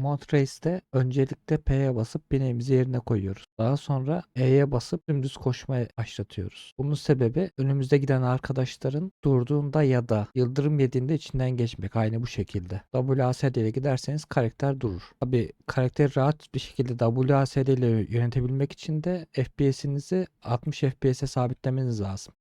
Mod Race'de öncelikle P'ye basıp bineğimizi yerine koyuyoruz. Daha sonra E'ye basıp dümdüz koşmaya başlatıyoruz. Bunun sebebi önümüzde giden arkadaşların durduğunda ya da yıldırım yediğinde içinden geçmek. Aynı bu şekilde. WASD ile giderseniz karakter durur. Tabi karakteri rahat bir şekilde WASD ile yönetebilmek için de FPS'inizi 60 FPS'e sabitlemeniz lazım.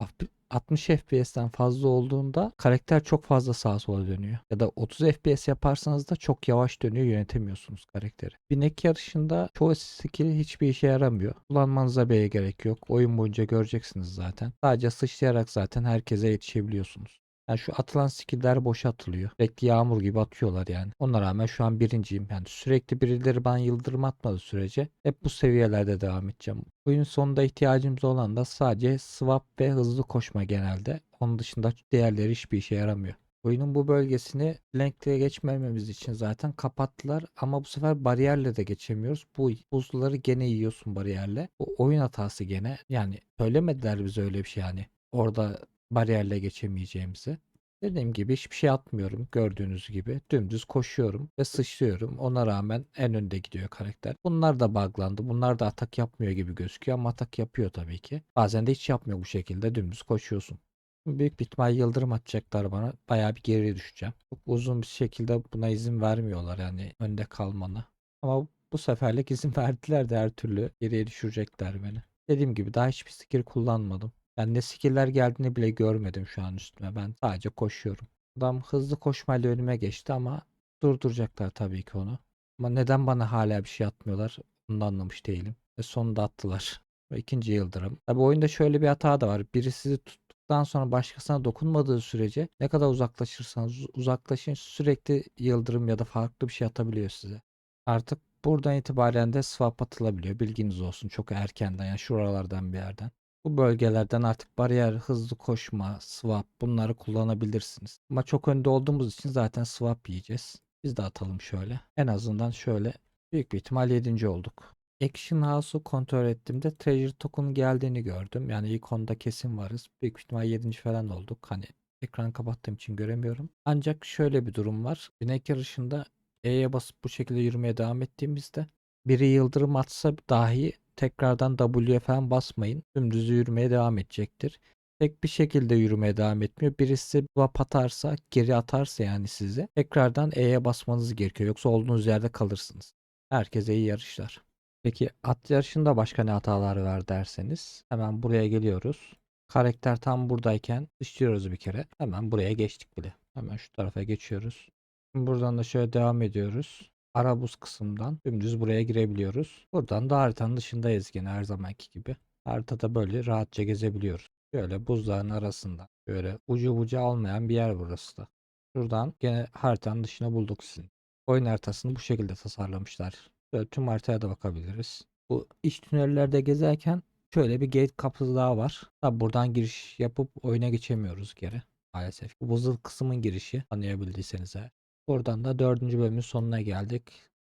60 FPS'ten fazla olduğunda karakter çok fazla sağa sola dönüyor. Ya da 30 FPS yaparsanız da çok yavaş dönüyor yönetemiyorsunuz karakteri. Binek yarışında çoğu skill hiçbir işe yaramıyor. Kullanmanıza bile gerek yok. Oyun boyunca göreceksiniz zaten. Sadece sıçrayarak zaten herkese yetişebiliyorsunuz. Yani şu atılan skill'ler boşa atılıyor. Sürekli yağmur gibi atıyorlar yani. Ona rağmen şu an birinciyim. Yani sürekli birileri bana yıldırım atmadığı sürece hep bu seviyelerde devam edeceğim. Oyun sonunda ihtiyacımız olan da sadece swap ve hızlı koşma genelde. Onun dışında diğerleri hiçbir işe yaramıyor. Oyunun bu bölgesini Blank'le geçmememiz için zaten kapattılar ama bu sefer bariyerle de geçemiyoruz. Bu buzları gene yiyorsun bariyerle. Bu oyun hatası gene. Yani söylemediler bize öyle bir şey yani. Orada bariyerle geçemeyeceğimizi. Dediğim gibi hiçbir şey atmıyorum gördüğünüz gibi. Dümdüz koşuyorum ve sıçrıyorum. Ona rağmen en önde gidiyor karakter. Bunlar da buglandı. Bunlar da atak yapmıyor gibi gözüküyor ama atak yapıyor tabii ki. Bazen de hiç yapmıyor bu şekilde. Dümdüz koşuyorsun. Büyük bir ihtimal yıldırım atacaklar bana. Bayağı bir geriye düşeceğim. Çok uzun bir şekilde buna izin vermiyorlar yani önde kalmana. Ama bu seferlik izin verdiler de her türlü geriye düşürecekler beni. Dediğim gibi daha hiçbir skill kullanmadım. Yani ne skill'ler geldiğini bile görmedim şu an üstüme. Ben sadece koşuyorum. Adam hızlı koşmayla önüme geçti ama durduracaklar tabii ki onu. Ama neden bana hala bir şey atmıyorlar? Bunu da anlamış değilim. Ve sonunda attılar. Ve ikinci yıldırım. Tabii oyunda şöyle bir hata da var. Biri sizi tuttuktan sonra başkasına dokunmadığı sürece ne kadar uzaklaşırsanız uzaklaşın sürekli yıldırım ya da farklı bir şey atabiliyor size. Artık buradan itibaren de swap atılabiliyor. Bilginiz olsun çok erkenden yani şuralardan bir yerden. Bu bölgelerden artık bariyer, hızlı koşma, swap bunları kullanabilirsiniz. Ama çok önde olduğumuz için zaten swap yiyeceğiz. Biz de atalım şöyle. En azından şöyle büyük bir ihtimal 7. olduk. Action House'u kontrol ettiğimde Treasure Token geldiğini gördüm. Yani ilk onda kesin varız. Büyük ihtimal 7. falan olduk. Hani ekranı kapattığım için göremiyorum. Ancak şöyle bir durum var. Binek yarışında E'ye basıp bu şekilde yürümeye devam ettiğimizde biri yıldırım atsa dahi tekrardan W'ye falan basmayın. Dümdüz yürümeye devam edecektir. Tek bir şekilde yürümeye devam etmiyor. Birisi swap atarsa, geri atarsa yani size tekrardan E'ye basmanız gerekiyor. Yoksa olduğunuz yerde kalırsınız. Herkese iyi yarışlar. Peki at yarışında başka ne hatalar var derseniz hemen buraya geliyoruz. Karakter tam buradayken dışlıyoruz bir kere. Hemen buraya geçtik bile. Hemen şu tarafa geçiyoruz. Buradan da şöyle devam ediyoruz. Arabuz kısımdan dümdüz buraya girebiliyoruz. Buradan da haritanın dışındayız yine her zamanki gibi. Haritada böyle rahatça gezebiliyoruz. Şöyle buzların arasında. Böyle ucu bucu almayan bir yer burası da. Şuradan gene haritanın dışına bulduk sizin. Oyun haritasını bu şekilde tasarlamışlar. Böyle tüm haritaya da bakabiliriz. Bu iç tünellerde gezerken şöyle bir gate kapısı daha var. Tabi buradan giriş yapıp oyuna geçemiyoruz geri. Maalesef. Bu buzul kısmın girişi anlayabildiyseniz eğer. Buradan da dördüncü bölümün sonuna geldik.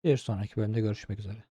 Bir sonraki bölümde görüşmek üzere.